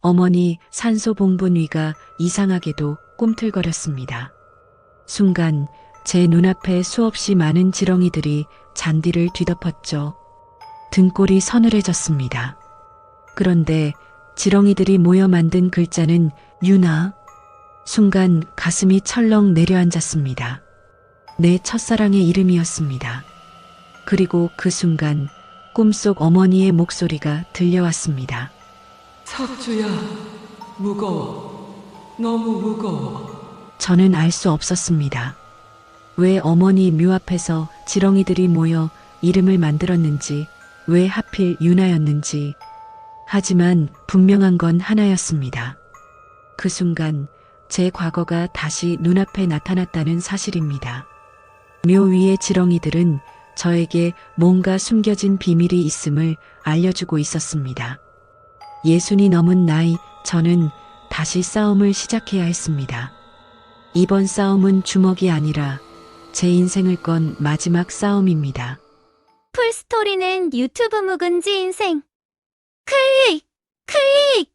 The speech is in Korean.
어머니 산소 봉분 위가 이상하게도 꿈틀거렸습니다. 순간 제 눈앞에 수없이 많은 지렁이들이 잔디를 뒤덮었죠. 등골이 서늘해졌습니다. 그런데 지렁이들이 모여 만든 글자는 유나. 순간 가슴이 철렁 내려앉았습니다. 내 첫사랑의 이름이었습니다. 그리고 그 순간 꿈속 어머니의 목소리가 들려왔습니다. 석주야, 무거워. 너무 무거워. 저는 알 수 없었습니다. 왜 어머니 묘 앞에서 지렁이들이 모여 이름을 만들었는지, 왜 하필 유나였는지. 하지만 분명한 건 하나였습니다. 그 순간 제 과거가 다시 눈앞에 나타났다는 사실입니다. 묘 위의 지렁이들은 저에게 뭔가 숨겨진 비밀이 있음을 알려주고 있었습니다. 예순이 넘은 나이, 저는 다시 싸움을 시작해야 했습니다. 이번 싸움은 주먹이 아니라 제 인생을 건 마지막 싸움입니다. 풀스토리는 유튜브 묵은지 인생. 클릭! 클릭!